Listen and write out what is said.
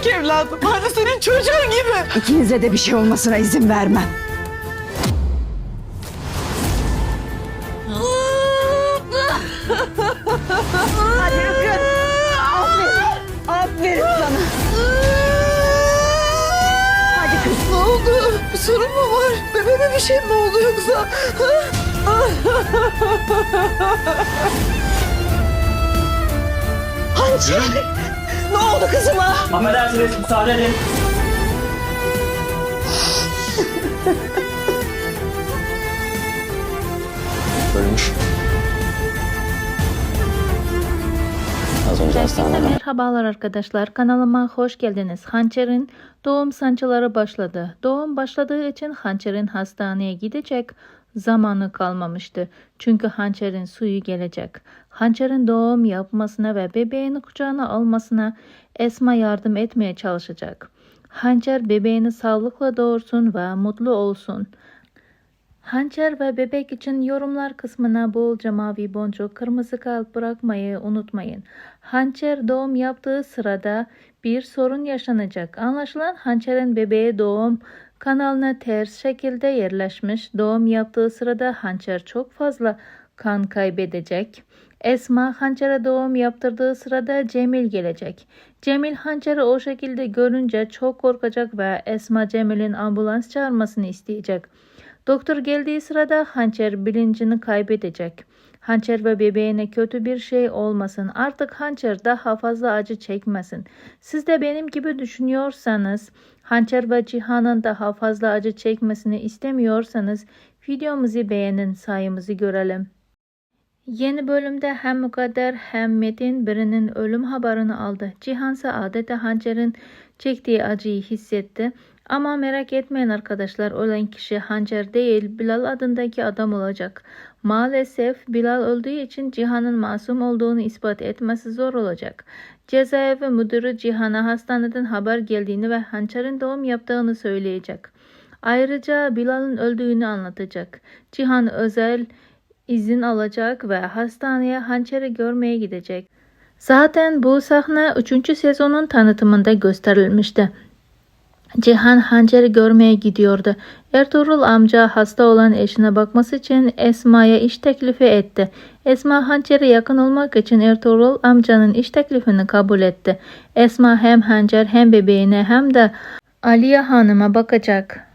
Bebek evladım. Hani senin çocuğun gibi. İkinize de bir şey olmasına izin vermem. Hadi Ülkün. Aferin. Aferin sana. Hadi kız. Ne oldu? Bir sorun mu var? Bebeğime bir şey mi oldu yoksa? Hançer. Ne oldu kızıma? Affedersiniz müsaade edin. Ölmüş. Az önce hastanede. Merhabalar arkadaşlar kanalıma hoş geldiniz. Hançer'in doğum sancıları başladı. Doğum başladığı için Hançer'in hastaneye gidecek zamanı kalmamıştı. Çünkü Hançer'in suyu gelecek. Hançer'in doğum yapmasına ve bebeğini kucağına almasına Esma yardım etmeye çalışacak. Hançer bebeğini sağlıkla doğursun ve mutlu olsun. Hançer ve bebek için yorumlar kısmına bolca mavi boncuk, kırmızı kalp bırakmayı unutmayın. Hançer doğum yaptığı sırada bir sorun yaşanacak. Anlaşılan Hançer'in bebeği doğum kanalına ters şekilde yerleşmiş. Doğum yaptığı sırada Hançer çok fazla kan kaybedecek. Esma Hançer'e doğum yaptırdığı sırada Cemil gelecek. Cemil Hançer'i o şekilde görünce çok korkacak ve Esma Cemil'in ambulans çağırmasını isteyecek. Doktor geldiği sırada Hançer bilincini kaybedecek. Hançer ve bebeğine kötü bir şey olmasın. Artık Hançer daha fazla acı çekmesin. Siz de benim gibi düşünüyorsanız, Hançer ve Cihan'ın daha fazla acı çekmesini istemiyorsanız videomuzu beğenin sayımızı görelim. Yeni bölümde hem Mukadder hem Metin birinin ölüm haberini aldı. Cihan ise adeta Hançer'in çektiği acıyı hissetti. Ama merak etmeyin arkadaşlar ölen kişi Hançer değil Bilal adındaki adam olacak. Maalesef Bilal öldüğü için Cihan'ın masum olduğunu ispat etmesi zor olacak. Cezaevi müdürü Cihan'a hastaneden haber geldiğini ve Hançer'in doğum yaptığını söyleyecek. Ayrıca Bilal'ın öldüğünü anlatacak. Cihan özel izin alacak ve hastaneye Hançer'i görmeye gidecek. Zaten bu sahne 3. sezonun tanıtımında gösterilmişti. Cihan Hançer'i görmeye gidiyordu. Ertuğrul amca hasta olan eşine bakması için Esma'ya iş teklifi etti. Esma Hançer'e yakın olmak için Ertuğrul amcanın iş teklifini kabul etti. Esma hem Hançer hem bebeğine hem de Aliye Hanım'a bakacak.